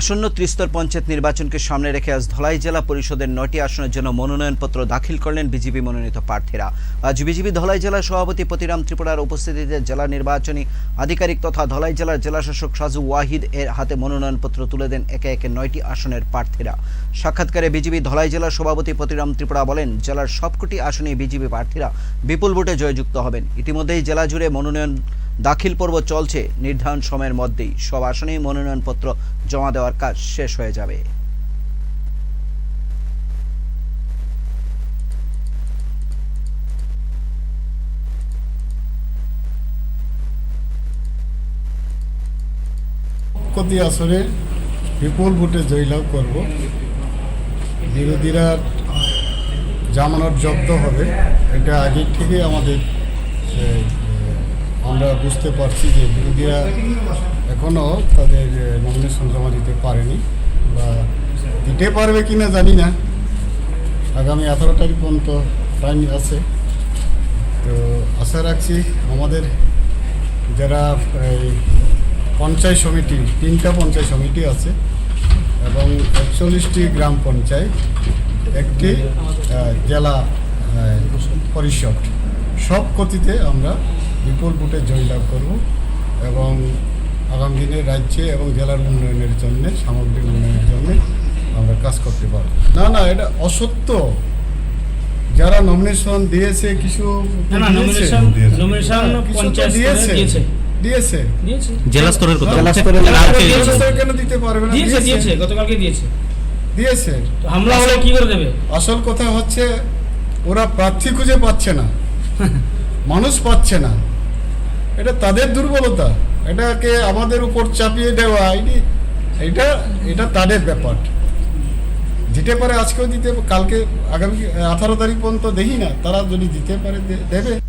আসন্ন ত্রিস্তর পঞ্চায়েত নির্বাচনকে সামনে রেখে আজ ধলাই জেলা পরিষদের নয়টি আসনের জন্য মনোনয়নপত্র দাখিল করলেন বিজেপি মনোনীত প্রার্থীরা। আজ বিজেপি ধলাই জেলা সভাপতি পতিরাম ত্রিপুরার উপস্থিতিতে জেলা নির্বাচনী আধিকারিক তথা ধলাই জেলার জেলাশাসক সাজু ওয়াহিদ এর হাতে মনোনয়নপত্র তুলে দেন একে একে নয়টি আসনের প্রার্থীরা। সাক্ষাৎকারে বিজেপি ধলাই জেলার সভাপতি পতিরাম ত্রিপুরা বলেন, জেলার সবকটি আসনে বিজেপি প্রার্থীরা বিপুল ভোটে জয়যুক্ত হবেন। ইতিমধ্যেই জেলা জুড়ে মনোনয়ন দাখিল পর্ব চলছে। নির্ধারণ সময়ের মধ্যেই সব আসনেই মনোনয়নপত্র জমা দেওয়ার কাজ শেষ হয়ে যাবে। প্রতি আসরে বিপুল ভোটে জয়লাভ করব। বিরোধীরা জামানত জব্দ হবে। এটা আগে থেকে আমাদের আমরা বুঝতে পারছি যে বিরোধীরা এখনও তাদের নমিনেশন জমা দিতে পারেনি বা দিতে পারবে কি না জানি না। আগামী আঠারো তারিখ পর্যন্ত টাইম আছে। তো আশা রাখছি আমাদের যারা, এই পঞ্চায়েত সমিতি, তিনটা পঞ্চায়েত সমিতি আছে এবং একচল্লিশটি গ্রাম পঞ্চায়েত, একটি জেলা পরিষদ। সব কতিতে আমরা বিপুল ভোটে জয়লাভ করব এবং আগামী দিনে রাজ্যে এবং জেলার উন্নয়নের জন্য সামগ্রিক উন্নয়নের জন্য আমরা কাজ করতে পারব। না না এটা অসত্য। যারা নমিনেশন দিয়েছে কিছু দিয়েছে। নমিনেশন নমিনেশন কিছু তো পঞ্চায়েত স্তরে দিয়েছে। দিয়েছে। দিয়েছে। দিয়েছে। জেলা স্তরের কথা। জেলা স্তরের জেলা জেলা স্তরের দিয়েছে। কথা। কেন দিতে পারবে না? দিয়েছে দিয়েছে। গতকালকে দিয়েছে। দিয়েছে। হামলা হলে কি করে দেবে? আসল কথা হচ্ছে ওরা প্রার্থী খুঁজে পাচ্ছে না। মানুষ পাচ্ছে না। এটা তাদের দুর্বলতা। এটাকে আমাদের উপর চাপিয়ে দেওয়া, এটি, এটা এটা তাদের ব্যাপার। দিতে পারে, আজকেও দিতে, কালকে, আগামী, আঠারো তারিখ পর্যন্ত দেখি না। তারা যদি দিতে পারে দেবে।